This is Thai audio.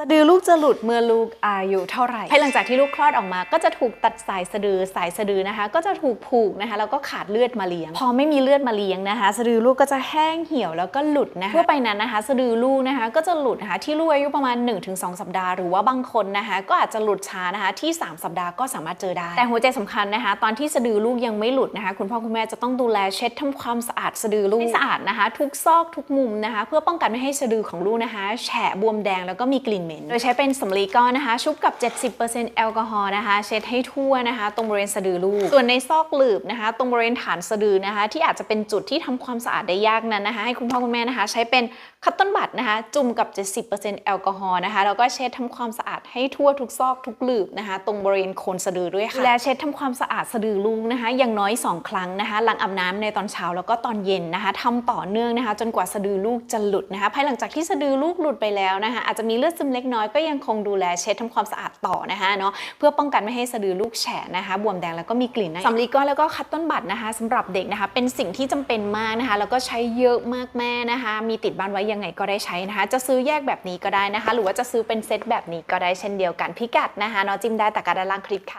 สะดือลูกจะหลุดเมื่อลูกอายุเท่าไหร่ภายหลังจากที่ลูกคลอดออกมา ก็จะถูกตัดสายสะดือสายสะดือนะคะ ก็จะถูกผูกนะคะแล้วก็ขาดเลือดมาเลี้ยง พอไม่มีเลือดมาเลี้ยงนะคะ สะดือลูกก็จะแห้งเหี่ยวแล้วก็หลุดนะคะทั่วไปนั้นนะคะ สะดือลูกนะคะ ก็จะหลุดนะคะที่ลูกอายุประมาณ 1-2 สัปดาห์หรือว่าบางคนนะคะ ก็อาจจะหลุดช้านะคะที่ 3 สัปดาห์ก็สามารถเจอได้ แต่หัวใจสำคัญนะคะ ตอนที่สะดือลูกยังไม่หลุดนะคะ คุณพ่อคุณแม่จะต้องดูแลเช็ดทำความสะอาดสะดือลูกให้สะอาดนะคะ ทุกซอกทุกมุมนะคะ เพื่อป้องกันไม่ให้สะดือของลูกนะคะ แฉะบวมแดงแล้วก็มีกลิ่นเหม็นโดยใช้เป็นสำลีก้อนนะคะ ชุบกับ 70%แอลกอฮอล์นะคะ เช็ดให้ทั่วนะคะ ตรงบริเวณสะดือลูก ส่วนในซอกหลืบนะคะ ตรงบริเวณฐานสะดือนะคะ ที่อาจจะเป็นจุดที่ทำความสะอาดได้ยากนั้นนะคะ ให้คุณพ่อคุณแม่นะคะ ใช้เป็นคัตตอนบัดนะคะ จุ่มกับ 70%แอลกอฮอล์นะคะ แล้วก็เช็ดทำความสะอาดให้ทั่วทุกซอกทุกหลืบนะคะ ตรงบริเวณโคนสะดือด้วยค่ะ และเช็ดทำความสะอาดสะดือลูกนะคะ อย่างน้อย 2 ครั้งนะคะ หลังอาบน้ำในตอนเช้าแล้วก็ตอนเย็นนะคะทำต่อเนื่องนะคะ จนกว่าสะดือลูกจะหลุดนะคะ ภายหลังจากที่สะดือลูกหลุดไปแล้วนะคะ อาจจะมีเลือดซึมเล็กน้อยก็ยังคงดูแลเช็ดทำความสะอาดต่อนะคะเนาะเพื่อป้องกันไม่ให้สะดือลูกแฉะนะคะบวมแดงแล้วก็มีกลิ่นนะสำลีก้อนแล้วก็คัตต้นบัตรนะคะสำหรับเด็กนะคะเป็นสิ่งที่จำเป็นมากนะคะแล้วก็ใช้เยอะมากแม่นะคะ มีติดบ้านไว้ยังไงก็ได้ใช้นะคะ จะซื้อแยกแบบนี้ก็ได้นะคะ หรือว่าจะซื้อเป็นเซตแบบนี้ก็ได้เช่นเดียวกันพิกัดนะคะเนาะจิ้มได้แต่การด้านล่างคลิปค่ะ